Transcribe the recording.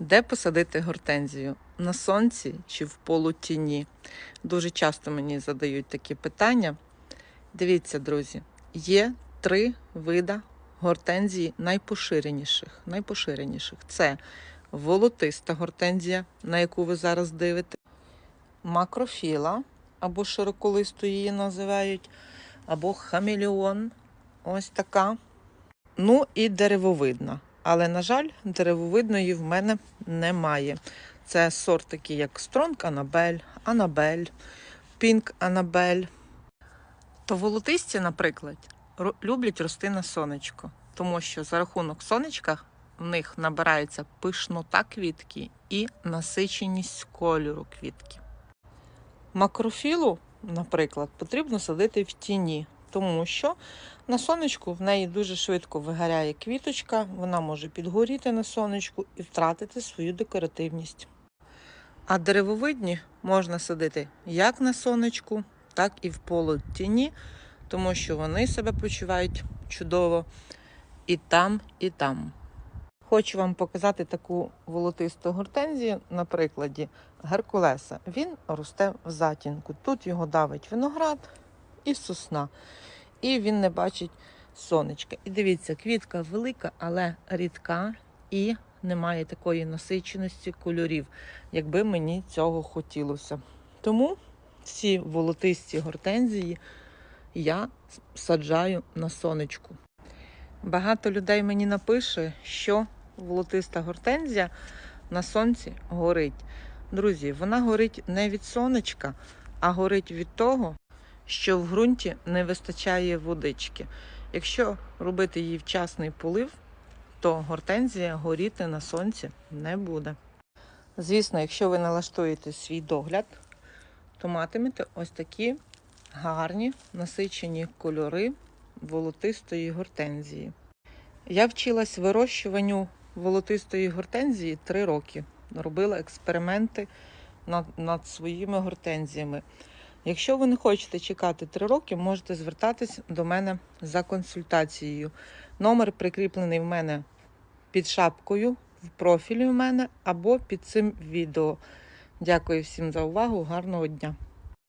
Де посадити гортензію? На сонці чи в полутіні? Дуже часто мені задають такі питання. Дивіться, друзі, є три вида гортензії найпоширеніших. найпоширеніших. Це волотиста гортензія, на яку ви зараз дивите, макрофіла, або широколисту її називають, або хамелеон. Ось така. Ну і деревовидна. Але, на жаль, деревовидної в мене немає. Це сорт такі, як Стронг Анабель, Анабель, Пінк Анабель. То волотисті, наприклад, люблять рости на сонечко, тому що за рахунок сонечка в них набирається пишнота квітки і насиченість кольору квітки. Макрофілу, наприклад, потрібно садити в тіні, тому що на сонечку в неї дуже швидко вигоряє квіточка, вона може підгоріти на сонечку і втратити свою декоративність. А деревовидні можна садити як на сонечку, так і в полутіні, тому що вони себе почувають чудово і там, і там. Хочу вам показати таку волотисту гортензію на прикладі Геркулеса. Він росте в затінку. Тут його давить виноград і сосна. І він не бачить сонечка. І дивіться, квітка велика, але рідка і немає такої насиченості кольорів, якби мені цього хотілося. Тому всі волотисті гортензії я саджаю на сонечку. Багато людей мені напише, що волотиста гортензія на сонці горить. Друзі, вона горить не від сонечка, а горить від того, що в ґрунті не вистачає водички. Якщо робити їй вчасний полив, то гортензія горіти на сонці не буде. Звісно, якщо ви налаштуєте свій догляд, то матимете ось такі гарні насичені кольори волотистої гортензії. Я вчилась вирощуванню волотистої гортензії три роки. Робила експерименти над, над своїми гортензіями. Якщо ви не хочете чекати 3 роки, можете звертатись до мене за консультацією. Номер прикріплений в мене під шапкою, в профілі в мене або під цим відео. Дякую всім за увагу. Гарного дня!